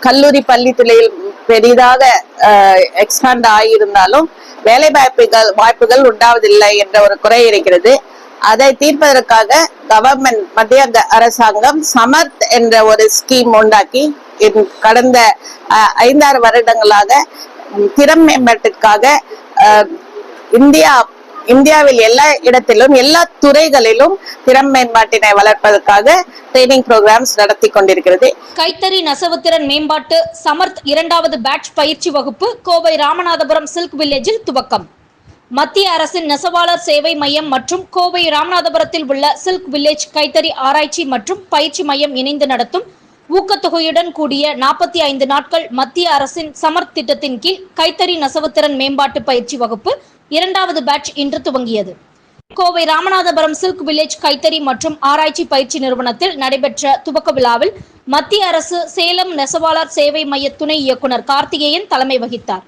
கல்லூரி பள்ளி துறையில் பெரிதாக எக்ஸ்பாண்ட் ஆகியிருந்தாலும் வேலை வாய்ப்புகள் வாய்ப்புகள் உண்டாவதில்லை என்ற ஒரு குறை இருக்கிறது. அதை தீர்ப்பதற்காக கவர்மெண்ட் மத்திய அரசாங்கம் சமர்த் என்ற ஒரு ஸ்கீம் உண்டாக்கி கடந்த ஐந்தாறு வருடங்களாக திறம் திறன் மேம்பாட்டிற்காக இந்தியா இந்தியாவில் எல்லா இடத்திலும் எல்லா துறைகளிலும் திறன் மேம்பாட்டினை வளர்ப்பதற்காக ட்ரைனிங் ப்ரோக்ராம்ஸ் நடத்தி கொண்டிருக்கிறது. கைத்தறி நெசவுத்திறன் மேம்பாட்டு சமர்த் இரண்டாவது பேட்ச் பயிற்சி வகுப்பு கோவை ராமநாதபுரம் சில்க் வில்லேஜில் துவக்கம். மத்திய அரசின் நெசவாளர் சேவை மையம் மற்றும் கோவை ராமநாதபுரத்தில் உள்ள சில்க் வில்லேஜ் கைத்தறி ஆராய்ச்சி மற்றும் பயிற்சி மையம் இணைந்து நடத்தும் ஊக்கத்தொகையுடன் கூடிய நாற்பத்தி ஐந்து நாட்கள் மத்திய அரசின் சமர்த் திட்டத்தின் கீழ் கைத்தறி நெசவுத்திறன் மேம்பாட்டு பயிற்சி வகுப்பு இரண்டாவது பேட்ச் இன்று துவங்கியது. கோவை ராமநாதபுரம் சில்க் வில்லேஜ் கைத்தறி மற்றும் ஆராய்ச்சி பயிற்சி நிறுவனத்தில் நடைபெற்ற துவக்க விழாவில் மத்திய அரசு சேலம் நெசவாளர் சேவை மைய துணை இயக்குனர் கார்த்திகேயன் தலைமை வகித்தார்.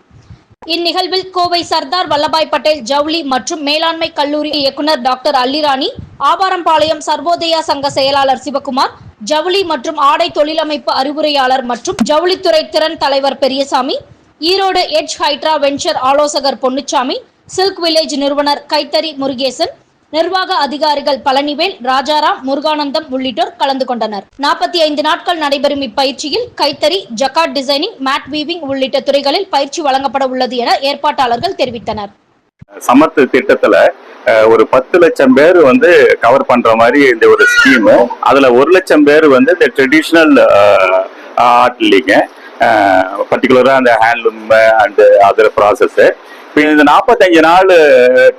இந்நிகழ்வில் கோவை சர்தார் வல்லபாய் பட்டேல் ஜவுளி மற்றும் மேலாண்மை கல்லூரி இயக்குனர் டாக்டர் அல்லிராணி ஆவாரம்பாளையம் சர்வோதயா சங்க செயலாளர் சிவகுமார் ஜவுளி மற்றும் ஆடை தொழிலமைப்பு அறிவுரையாளர் மற்றும் ஜவுளித்துறை திறன் தலைவர் Periyasamy Erode edge hydra venture ஆலோசகர் பொன்னுச்சாமி சில்க் வில்லேஜ் நிறுவனர் கைத்தறி முருகேசன் நிர்வாக அதிகாரிகள் பழனிவேல் ராஜாராம் முருகானந்தம் உள்ளிட்டோர் கலந்து கொண்டனர். நாற்பத்தி ஐந்து நாட்கள் நடைபெறும் இப்பயிற்சியில் கைத்தறி ஜக்காட் டிசைனிங் மேட் வீவிங் உள்ளிட்ட துறைகளில் பயிற்சி வழங்கப்பட உள்ளது என ஏற்பாட்டாளர்கள் தெரிவித்தனர். சமர்த் திட்டத்துல ஒரு பத்து லட்சம் பேர் வந்து கவர் பண்ற மாதிரி இந்த ஒரு ஸ்கீம் அதுல ஒரு லட்சம் பேர் வந்து இந்த ட்ரெடிஷ்னல் ஆர்ட் இல்லைங்க. பர்டிகுலரா அந்த ஹேண்ட்லூம் அண்ட் அதர் ப்ராசஸ் இப்போ இந்த நாற்பத்தஞ்சு நாள்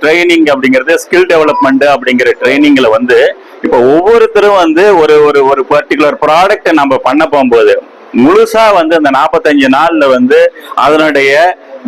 ட்ரைனிங் அப்படிங்கிறது ஸ்கில் டெவலப்மெண்ட் அப்படிங்கிற ட்ரைனிங்கில் வந்து இப்போ ஒவ்வொருத்தரும் வந்து ஒரு ஒரு ஒரு பர்டிகுலர் ப்ராடக்ட்டை நம்ம பண்ண போகும்போது முழுசா வந்து அந்த நாற்பத்தஞ்சு நாள்ல வந்து அதனுடைய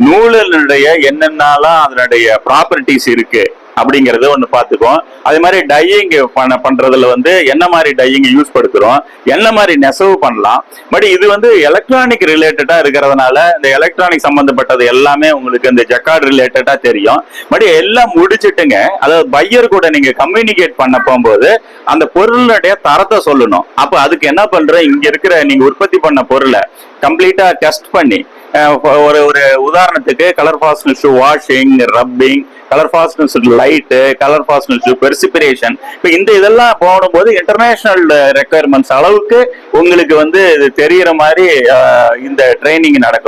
நூலினுடைய என்னென்னலாம் அதனுடைய ப்ராப்பர்ட்டிஸ் இருக்கு. அப்படிங்கிறத ஒன்று பார்த்துக்குவோம். அதே மாதிரி டையிங் பண்ண பண்றதுல வந்து என்ன மாதிரி டையிங் யூஸ் படுத்துறோம் என்ன மாதிரி நெசவு பண்ணலாம். பட் இது வந்து எலக்ட்ரானிக் ரிலேட்டடா இருக்கிறதுனால இந்த எலக்ட்ரானிக் சம்பந்தப்பட்டது எல்லாமே உங்களுக்கு இந்த ஜக்கார்டு ரிலேட்டடா தெரியும். பட் எல்லாம் முடிச்சுட்டுங்க அதாவது பையர் கூட நீங்க கம்யூனிகேட் பண்ண போகும்போது அந்த பொருளுடைய தரத்தை சொல்லணும். அப்ப அதுக்கு என்ன பண்ற இங்க இருக்கிற நீங்க உற்பத்தி பண்ண பொருளை கம்ப்ளீட்டா டெஸ்ட் பண்ணி ஒரு ஒரு உதாரணத்துக்கு colour fastness washing rubbing colour fastness light colour fastness perspiration இப்போ இந்த இதெல்லாம் போடும்போது இன்டர்நேஷனல் ரெக்குயர்மெண்ட்ஸ் அளவுக்கு உங்களுக்கு வந்து இது தெரியற மாதிரி இந்த ட்ரைனிங் நடக்கும்.